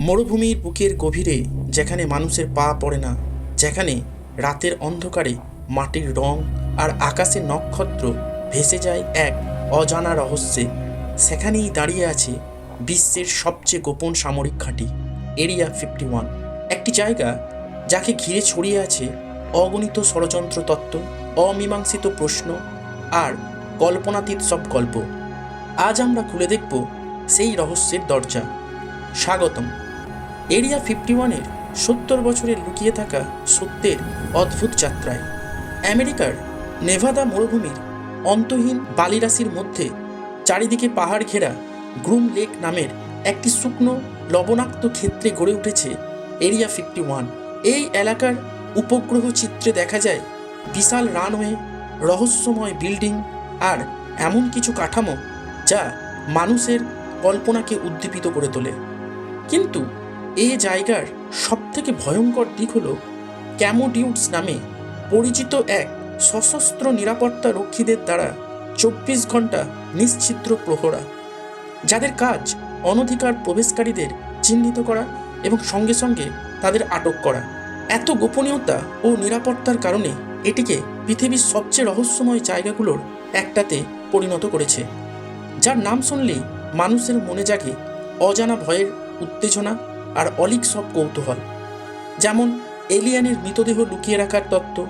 মরুভূমির বুকের গভীরে যেখানে মানুষের পা পড়ে না, যেখানে রাতের অন্ধকারে মাটির রং আর আকাশের নক্ষত্র ভেসে যায় এক অজানা রহস্যে, সেখানেই দাঁড়িয়ে আছে বিশ্বের সবচেয়ে গোপন সামরিক ঘাঁটি, এরিয়া ফিফটি ওয়ান। একটি জায়গা যাকে ঘিরে ছড়িয়ে আছে অগণিত ষড়যন্ত্র তত্ত্ব, অমীমাংসিত প্রশ্ন আর কল্পনাতীত সব গল্প। আজ আমরা খুলে দেখব সেই রহস্যের দরজা। স্বাগতম। এরিয়া ফিফটি ওয়ানের সত্তর বছরের লুকিয়ে থাকা সত্যের অদ্ভুত যাত্রায়। আমেরিকার নেভাদা মরুভূমির অন্তহীন বালিরাশির মধ্যে চারিদিকে পাহাড় ঘেরা গ্রুম লেক নামের একটি শুকনো, লবণাক্ত ক্ষেত্রে গড়ে উঠেছে এরিয়া ফিফটি ওয়ান এই এলাকার উপগ্রহ চিত্রে দেখা যায় বিশাল রানওয়ে, রহস্যময় বিল্ডিং আর এমন কিছু কাঠামো যা মানুষের কল্পনাকে উদ্দীপিত করে তোলে। কিন্তু এই জায়গার সবথেকে ভয়ঙ্কর দিক হলো ক্যামোডিউটস নামে পরিচিত এক সশস্ত্র নিরাপত্তা রক্ষীদের দ্বারা চব্বিশ ঘণ্টা নিশ্চিদ্র প্রহরা, যাদের কাজ অনধিকার প্রবেশকারীদের চিহ্নিত করা এবং সঙ্গে সঙ্গে তাদের আটক করা। এত গোপনীয়তা ও নিরাপত্তার কারণে এটিকে পৃথিবীর সবচেয়ে রহস্যময় জায়গাগুলোর একটাতে পরিণত করেছে, যার নাম শুনলেই মানুষের মনে জাগে অজানা ভয়ের উত্তেজনা আর অলিক সব কৌতূহল। যেমন এলিয়ানের মৃতদেহ লুকিয়ে রাখার তত্ত্ব,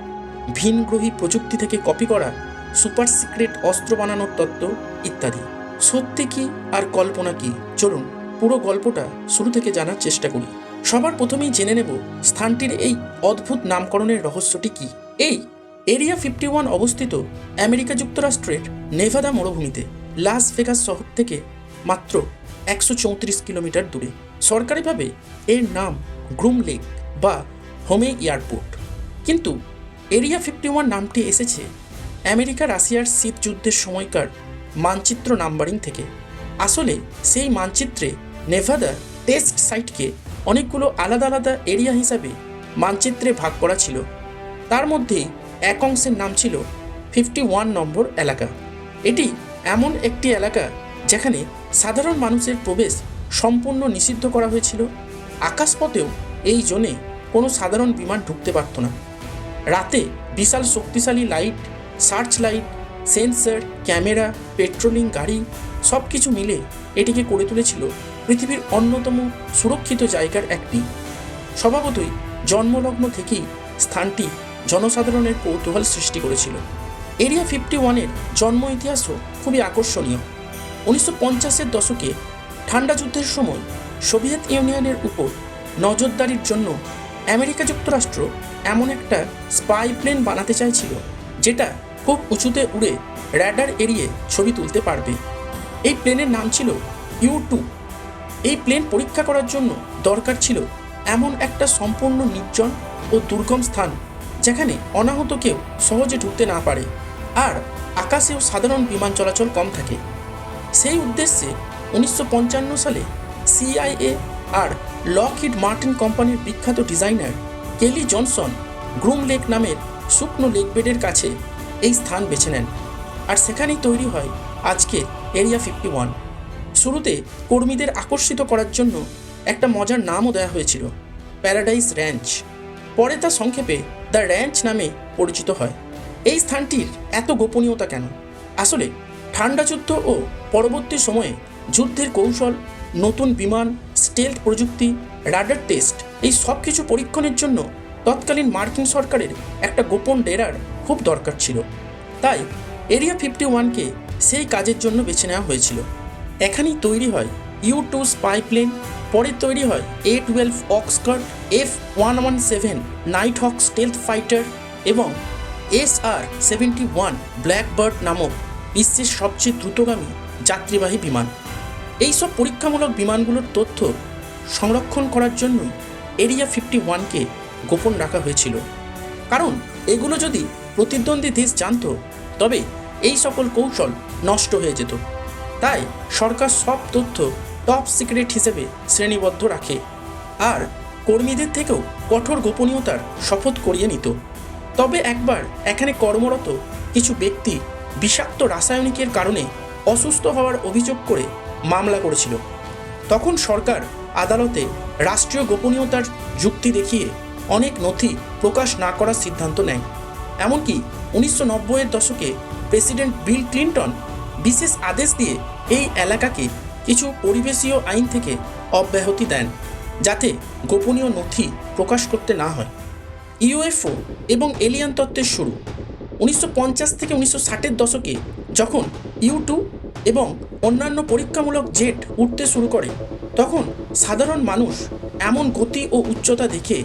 ভিনগ্রহী প্রযুক্তি থেকে কপি করা সুপার সিক্রেট অস্ত্র বানানোর তত্ত্ব ইত্যাদি। সত্যি কি আর কল্পনা কি? চলুন পুরো গল্পটা শুরু থেকে জানার চেষ্টা করি। সবার প্রথমেই জেনে নেব স্থানটির এই অদ্ভুত নামকরণের রহস্যটি কি। এই, এরিয়া ফিফটি ওয়ান অবস্থিত আমেরিকা যুক্তরাষ্ট্রের নেভাদা মরুভূমিতে, লাস ভেগাস শহর থেকে মাত্র একশো চৌত্রিশ কিলোমিটার দূরে। সরকারিভাবে এর নাম গ্রুম লেক বা হোমে এয়ারপোর্ট। কিন্তু এরিয়া ফিফটি ওয়ান নামটি এসেছে আমেরিকা রাশিয়ার শীত যুদ্ধের সময়কার মানচিত্র নাম্বারিং থেকে। আসলে সেই মানচিত্রে নেভাদার টেস্ট সাইটকে অনেকগুলো আলাদা আলাদা এরিয়া হিসাবে মানচিত্রে ভাগ করা ছিল। তার মধ্যে এক অংশের নাম ছিল ফিফটি ওয়ান নম্বর এলাকা। এটি এমন একটি এলাকা যেখানে সাধারণ মানুষের প্রবেশ সম্পূর্ণ নিষিদ্ধ করা হয়েছিল। আকাশপথেও এই জোনে কোনো সাধারণ বিমান ঢুকতে পারত না। রাতে বিশাল শক্তিশালী light, search light, sensor, camera, patrolling গাড়ি সব কিছু মিলে এটিকে করে তুলেছিল পৃথিবীর অন্যতম সুরক্ষিত জায়গার একটি স্বভাবতই জন্মলগ্ন থেকেই স্থানটি জনসাধারণের কৌতূহল সৃষ্টি করেছিল। এরিয়া ফিফটি ওয়ানের জন্ম ইতিহাসও খুবই আকর্ষণীয়। উনিশশো পঞ্চাশের দশকে ঠান্ডা যুদ্ধের সময় সোভিয়েত ইউনিয়নের উপর নজরদারির জন্য আমেরিকা যুক্তরাষ্ট্র এমন একটা স্পাই প্লেন বানাতে চাইছিল, যেটা খুব উঁচুতে উড়ে র্যাডার এড়িয়ে ছবি তুলতে পারবে। এই প্লেনের নাম ছিল ইউ টু। এই প্লেন পরীক্ষা করার জন্য দরকার ছিল এমন একটা সম্পূর্ণ নির্জন ও দুর্গম স্থান, যেখানে অনাহত কেউ সহজে ঢুকতে না পারে, আর আকাশেও সাধারণ বিমান চলাচল কম থাকে। সেই উদ্দেশ্যে উনিশশো পঞ্চান্ন সালে সিআইএ আর লকহিড মার্টিন কোম্পানির বিখ্যাত designer Kelly Johnson Groom Lake নামের শুকনো লেক বেডের কাছে এই স্থান বেছে নেন। আর সেখানেই তৈরি হয় আজকের এরিয়া ফিফটি ওয়ান শুরুতে কর্মীদের আকর্ষিত করার জন্য একটা মজার নামও দেওয়া হয়েছিল প্যারাডাইস র্যাঞ্চ পরে তা সংক্ষেপে দ্য র্যাঞ্চ নামে পরিচিত হয়। এই স্থানটির এত গোপনীয়তা কেন? আসলে ঠান্ডা যুদ্ধ ও পরবর্তী সময়ে যুদ্ধের কৌশল, নতুন বিমান স্টেলথ প্রযুক্তি রাডার টেস্ট এই সব কিছু পরীক্ষণের জন্য তৎকালীন মার্কিন সরকারের একটা গোপন ডেরার খুব দরকার ছিল। তাই এরিয়া ফিফটি ওয়ানকে সেই কাজের জন্য বেছে নেওয়া হয়েছিল। এখানেই তৈরি হয় ইউ টু স্পাই প্লেন পরে তৈরি হয় A twelve oxcart F one one seven Nighthawk stealth fighter এবং S R seventy one Blackbird নামক বিশ্বের সবচেয়ে দ্রুতগামী যাত্রীবাহী বিমান। এইসব পরীক্ষামূলক বিমানগুলোর তথ্য সংরক্ষণ করার জন্যই এরিয়া ফিফটি ওয়ানকে গোপন রাখা হয়েছিল। কারণ এগুলো যদি প্রতিদ্বন্দ্বী দেশ জানত, তবে এই সকল কৌশল নষ্ট হয়ে যেত। তাই সরকার সব তথ্য টপ সিক্রেট হিসেবে শ্রেণীবদ্ধ রাখে আর কর্মীদের থেকেও কঠোর গোপনীয়তার শপথ করিয়ে নিত। তবে একবার এখানে কর্মরত কিছু ব্যক্তি বিষাক্ত রাসায়নিকের কারণে অসুস্থ হওয়ার অভিযোগ করে মামলা করেছিল। তখন সরকার আদালতে রাষ্ট্রীয় গোপনীয়তার যুক্তি দেখিয়ে অনেক নথি প্রকাশ না করার সিদ্ধান্ত নেয়। এমনকি উনিশশো নব্বইয়ের দশকে প্রেসিডেন্ট বিল ক্লিন্টন বিশেষ আদেশ দিয়ে এই এলাকাকে কিছু পরিবেশীয় আইন থেকে অব্যাহতি দেন, যাতে গোপনীয় নথি প্রকাশ করতে না হয়। ইউএফও এবং এলিয়ান তত্ত্বের শুরু। উনিশশো পঞ্চাশ থেকে উনিশশো ষাটের দশকে যখন ইউ টু এবং অন্যান্য পরীক্ষামূলক জেট উঠতে শুরু করে, তখন সাধারণ মানুষ এমন গতি ও উচ্চতা দেখে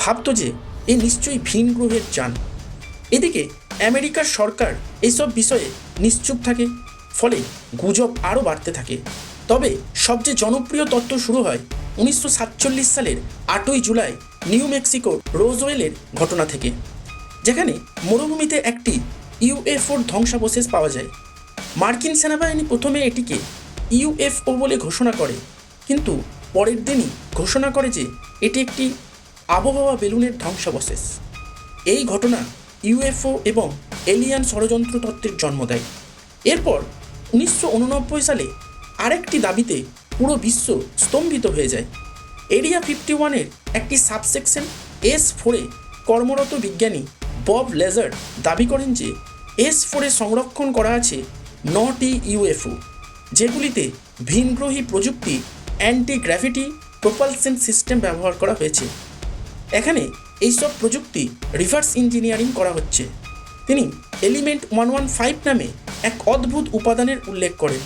ভাবত যে এ নিশ্চয়ই ভিন গ্রহের যান। এদিকে আমেরিকার সরকার এইসব বিষয়ে নিশ্চুপ থাকে, ফলে গুজব আরও বাড়তে থাকে। তবে সবচেয়ে জনপ্রিয় তত্ত্ব শুরু হয় উনিশশো সাতচল্লিশ সালের আটই জুলাই নিউ মেক্সিকোর রোজওয়েলের ঘটনা থেকে। যেখানে মরুভূমিতে একটি ইউএফওর ধ্বংসাবশেষ পাওয়া যায়। মার্কিন সেনাবাহিনী প্রথমে এটিকে ইউএফও বলে ঘোষণা করে, কিন্তু পরের দিনই ঘোষণা করে যে এটি একটি আবহাওয়া বেলুনের ধ্বংসাবশেষ। এই ঘটনা ইউএফও এবং এলিয়ান ষড়যন্ত্র তত্ত্বের জন্ম দেয়। এরপর উনিশশো উননব্বই সালে আরেকটি দাবিতে পুরো বিশ্ব স্তম্ভিত হয়ে যায়। এরিয়া ফিফটি ওয়ানের একটি সাবসেকশন এস ফোরে কর্মরত বিজ্ঞানী বব লেজার দাবি করেন যে এস ফোরে সংরক্ষণ করা আছে নটি ইউএফও, যেগুলিতে ভিনগ্রহী প্রযুক্তি অ্যান্টি গ্র্যাভিটি প্রোপালসেন সিস্টেম ব্যবহার করা হয়েছে। এখানে এইসব প্রযুক্তি রিভার্স ইঞ্জিনিয়ারিং করা হচ্ছে। তিনি এলিমেন্ট ওয়ান ওয়ান ফাইভ নামে এক অদ্ভুত উপাদানের উল্লেখ করেন,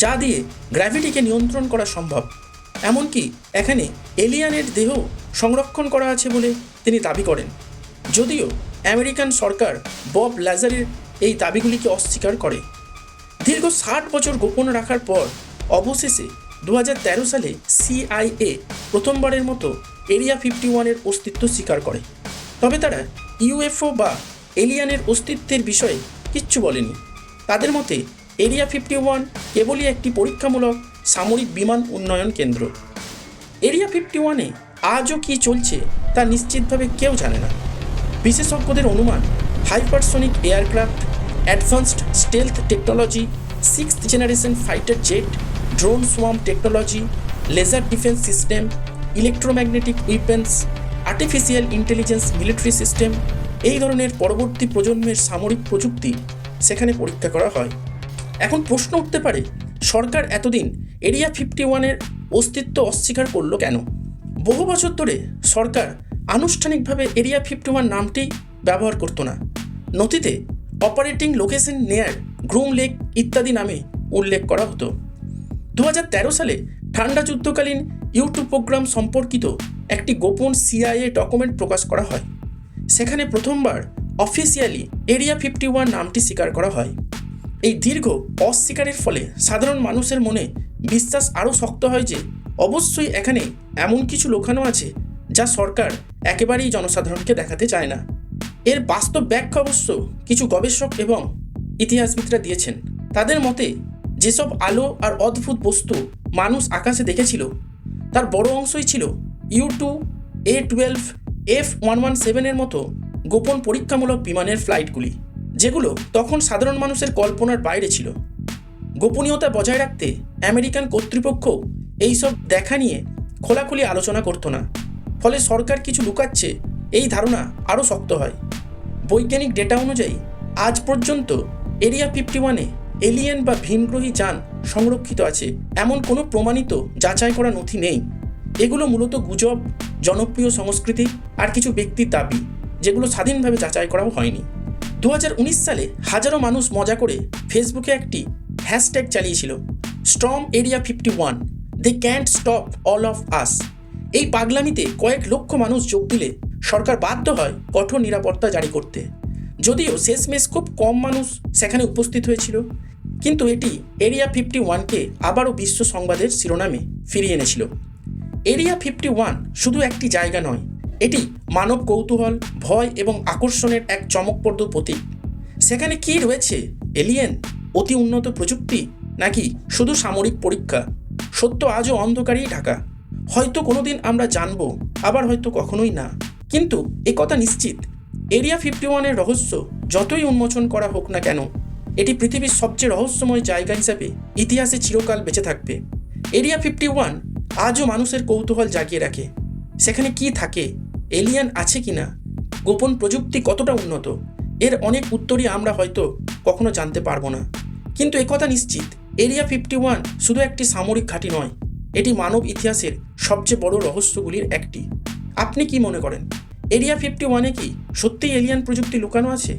যা দিয়ে গ্র্যাভিটিকে নিয়ন্ত্রণ করা সম্ভব। এমনকি এখানে এলিয়ানের দেহ সংরক্ষণ করা আছে বলে তিনি দাবি করেন। যদিও আমেরিকান সরকার বব ল্যাজারের এই দাবিগুলিকে অস্বীকার করে। দীর্ঘ ষাট বছর গোপন রাখার পর অবশেষে দু হাজার তেরো সালে সিআইএ প্রথমবারের মতো এরিয়া ফিফটি ওয়ানের অস্তিত্ব স্বীকার করে। তবে তারা ইউএফও বা এলিয়ানের অস্তিত্বের বিষয়ে কিচ্ছু বলেনি। তাদের মতে এরিয়া ফিফটি ওয়ান কেবলই একটি পরীক্ষামূলক সামরিক বিমান উন্নয়ন কেন্দ্র। এরিয়া ফিফটি ওয়ানে আজও কী চলছে তা নিশ্চিতভাবে কেউ জানে না। বিশেষজ্ঞদের অনুমান hypersonic aircraft advanced stealth technology six generation fighter jet drone swarm technology laser defence system electromagnetic weapons artificial intelligence military system এই ধরনের পরবর্তী প্রজন্মের সামরিক প্রযুক্তি সেখানে পরীক্ষা করা হয়। এখন প্রশ্ন উঠতে পারে, সরকার এতদিন এরিয়া ফিফটি ওয়ানের অস্তিত্ব অস্বীকার করল কেন? বহু বছর ধরে সরকার আনুষ্ঠানিকভাবে এরিয়া ফিফটি ওয়ান নামটি ব্যবহার করতো না। নথিতে operating location near Groom Lake ইত্যাদি নামে উল্লেখ করা হতো। দু হাজার তেরো সালে ঠান্ডা যুদ্ধকালীন ইউটিউব প্রোগ্রাম সম্পর্কিত একটি গোপন সিআইএ ডকুমেন্ট প্রকাশ করা হয়। সেখানে প্রথমবার অফিসিয়ালি এরিয়া ফিফটি ওয়ান নামটি স্বীকার করা হয়। এই দীর্ঘ অস্বীকারের ফলে সাধারণ মানুষের মনে বিশ্বাস আরও শক্ত হয় যে, অবশ্যই এখানে এমন কিছু লোকানো আছে যা সরকার একেবারেই জনসাধারণকে দেখাতে চায় না। এর বাস্তব ব্যাখ্যা অবশ্য কিছু গবেষক এবং ইতিহাসবিদরা দিয়েছেন। তাদের মতে, যেসব আলো আর অদ্ভুত বস্তু মানুষ আকাশে দেখেছিল, তার বড় অংশই ছিল U two, A twelve, F one one সেভেনের মতো গোপন পরীক্ষামূলক বিমানের ফ্লাইটগুলি, যেগুলো তখন সাধারণ মানুষের কল্পনার বাইরে ছিল। গোপনীয়তা বজায় রাখতে আমেরিকান কর্তৃপক্ষ এইসব দেখা নিয়ে খোলাখুলি আলোচনা করতো না। ফলে সরকার কিছু লুকাচ্ছে, এই ধারণা আরও শক্ত হয়। বৈজ্ঞানিক ডেটা অনুযায়ী, আজ পর্যন্ত এরিয়া ফিফটি ওয়ানে এলিয়েন বা ভিনগ্রহী যান সংরক্ষিত আছে, এমন কোনো প্রমাণিত যাচাই করা নথি নেই। এগুলো মূলত গুজব, জনপ্রিয় সংস্কৃতি আর কিছু ব্যক্তির দাবি, যেগুলো স্বাধীনভাবে যাচাই করাও হয়নি। দু হাজার উনিশ সালে হাজারো মানুষ মজা করে ফেসবুকে একটি হ্যাশট্যাগ চালিয়েছিল storm area fifty one, they can't stop all of us. এই পাগলামিতে কয়েক লক্ষ মানুষ যোগ দিলে সরকার বাধ্য হয় কঠোর নিরাপত্তা জারি করতে। যদিও শেষমেশ খুব কম মানুষ সেখানে উপস্থিত হয়েছিল, কিন্তু এটি এরিয়া ফিফটি ওয়ানকে আবারও বিশ্ব সংবাদের শিরোনামে ফিরিয়ে এনেছিল। এরিয়া ফিফটি ওয়ান শুধু একটি জায়গা নয়, এটি মানব কৌতূহল, ভয় এবং আকর্ষণের এক চমকপ্রদ প্রতীক। সেখানে কি রয়েছে এলিয়েন অতি উন্নত প্রযুক্তি, নাকি শুধু সামরিক পরীক্ষা? সত্য আজও অন্ধকারেই ঢাকা। হয়তো কোনোদিন আমরা জানব, আবার হয়তো কখনোই না। কিন্তু এ কথা নিশ্চিত। এরিয়া ফিফটি ওয়ানের রহস্য যতই উন্মোচন করা হোক না কেন, এটি পৃথিবীর সবচেয়ে রহস্যময় জায়গা হিসাবে ইতিহাসে চিরকাল বেঁচে থাকবে। এরিয়া ফিফটি ওয়ান আজও মানুষের কৌতূহল জাগিয়ে রাখে। সেখানে কি থাকে এলিয়ান আছে কিনা, গোপন প্রযুক্তি কতটা উন্নত, এর অনেক উত্তরই আমরা হয়তো কখনো জানতে পারব না। কিন্তু একথা নিশ্চিত এরিয়া ফিফটি ওয়ান শুধু একটি সামরিক ঘাঁটি নয় এটি মানব ইতিহাসের সবচেয়ে বড় রহস্যগুলির একটি। আপনি কি মনে করেন, এরিয়া ফিফটি ওয়ানে কি সত্যিই এলিয়ান প্রযুক্তি লুকানো আছে?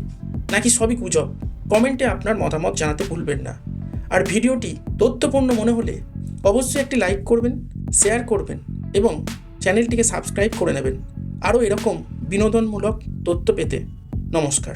নাকি সবই গুজব? কমেন্টে আপনার মতামত জানাতে ভুলবেন না। আর ভিডিওটি তথ্যপূর্ণ মনে হলে অবশ্যই একটি লাইক করবেন, শেয়ার করবেন এবং চ্যানেলটিকে সাবস্ক্রাইব করে নেবেন। আরও এরকম বিনোদনমূলক তথ্য পেতে নমস্কার।